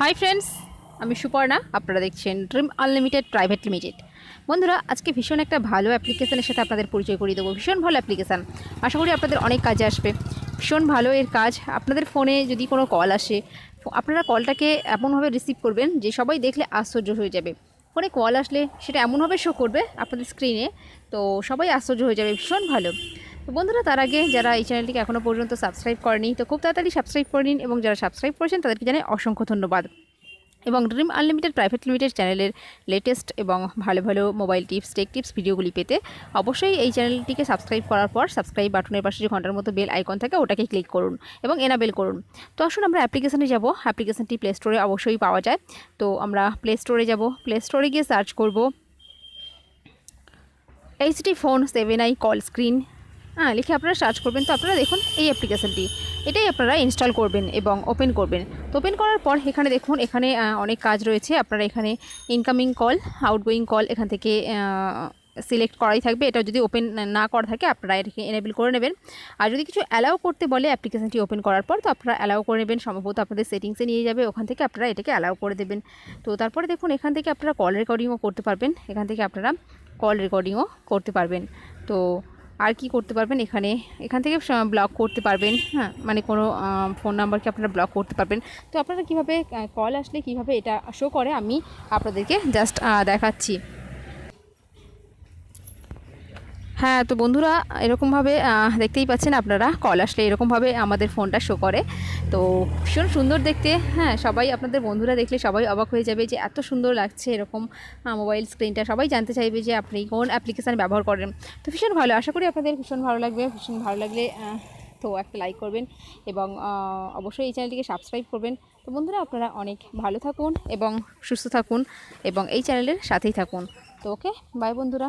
Hi friends, আমি সুপর্ণা, আপনারা দেখছেন ড্রিম আনলিমিটেড প্রাইভেট লিমিটেড। বন্ধুরা, আজকে ভীষণ একটা ভালো অ্যাপ্লিকেশনের সাথে আপনাদের পরিচয় করিয়ে দেবো। ভীষণ ভালো অ্যাপ্লিকেশান। আশা করি আপনাদের অনেক কাজে আসবে। ভীষণ ভালো এর কাজ। আপনাদের ফোনে যদি কোনো কল আসে, আপনারা কলটাকে এমনভাবে রিসিভ করবেন যে সবাই দেখলে আশ্চর্য হয়ে যাবে। ফোনে কল আসলে সেটা এমনভাবে শো করবে আপনাদের স্ক্রিনে, তো সবাই আশ্চর্য হয়ে যাবে। ভীষণ ভালো। বন্ধুরা, তার আগে যারা এই চ্যানেলটিকে এখনও পর্যন্ত সাবস্ক্রাইব করেনি, তো খুব তাড়াতাড়ি সাবস্ক্রাইব করে নিন এবং যারা সাবস্ক্রাইব করেছেন, তাদেরকে জানাই অসংখ্য ধন্যবাদ। এবং ড্রিম আনলিমিটেড প্রাইভেট লিমিটেড চ্যানেলের লেটেস্ট এবং ভালো ভালো মোবাইল টিপস টেক টিপস ভিডিওগুলি পেতে অবশ্যই এই চ্যানেলটিকে সাবস্ক্রাইব করার পর সাবস্ক্রাইব বাটনের পাশে যে ঘণ্টার মতো বেল আইকন থাকে, ওটাকে ক্লিক করুন এবং এনাবেল করুন। তো আসুন আমরা অ্যাপ্লিকেশানে যাব। অ্যাপ্লিকেশানটি প্লে স্টোরে অবশ্যই পাওয়া যায়। তো আমরা প্লে স্টোরে যাব। প্লে স্টোরে গিয়ে সার্চ করব। HD phone seven I call screen হ্যাঁ লিখে আপনারা সার্চ করবেন। তো আপনারা দেখুন এই অ্যাপ্লিকেশানটি এটাই আপনারা ইনস্টল করবেন এবং ওপেন করবেন। তো ওপেন করার পর এখানে দেখুন, এখানে অনেক কাজ রয়েছে। আপনারা এখানে ইনকামিং কল আউটগোয়িং কল এখান থেকে সিলেক্ট করাই থাকবে। এটা যদি ওপেন না করা থাকে, আপনারা এটাকে এনেবল করে নেবেন। আর যদি কিছু অ্যালাউ করতে বলে অ্যাপ্লিকেশানটি ওপেন করার পর, তো আপনারা অ্যালাউ করে নেবেন। সম্ভবত আপনাদের সেটিংসে নিয়ে যাবে। ওখান থেকে আপনারা এটাকে অ্যালাউ করে দেবেন। তো তারপরে দেখুন, এখান থেকে আপনারা কল রেকর্ডিংও করতে পারবেন। এখান থেকে আপনারা কল রেকর্ডিংও করতে পারবেন। তো আর কি করতে পারবেন এখানে? এখান থেকে ব্লক করতে পারবেন। হ্যাঁ মানে কোনো ফোন নাম্বারকে আপনারা ব্লক করতে পারবেন। তো আপনারা কীভাবে কল আসলে কীভাবে এটা শো করে, আমি আপনাদেরকে জাস্ট দেখাচ্ছি। হ্যাঁ তো বন্ধুরা, এরকমভাবে দেখতেই পাচ্ছেন আপনারা, কল আসলে এরকমভাবে আমাদের ফোনটা শো করে। তো ভীষণ সুন্দর দেখতে হ্যাঁ সবাই আপনাদের বন্ধুরা দেখলে সবাই অবাক হয়ে যাবে যে এত সুন্দর লাগছে এরকম মোবাইল স্ক্রিনটা সবাই জানতে চাইবে যে আপনি কোন অ্যাপ্লিকেশান ব্যবহার করেন। তো ভীষণ ভালো, আশা করি আপনাদের ভীষণ ভালো লাগবে, ভীষণ ভালো লাগলে তো একটা লাইক করবেন এবং অবশ্যই এই চ্যানেলটিকে সাবস্ক্রাইব করবেন। তো বন্ধুরা, আপনারা অনেক ভালো থাকুন এবং সুস্থ থাকুন এবং এই চ্যানেলের সাথেই থাকুন। তো ওকে বাই বন্ধুরা।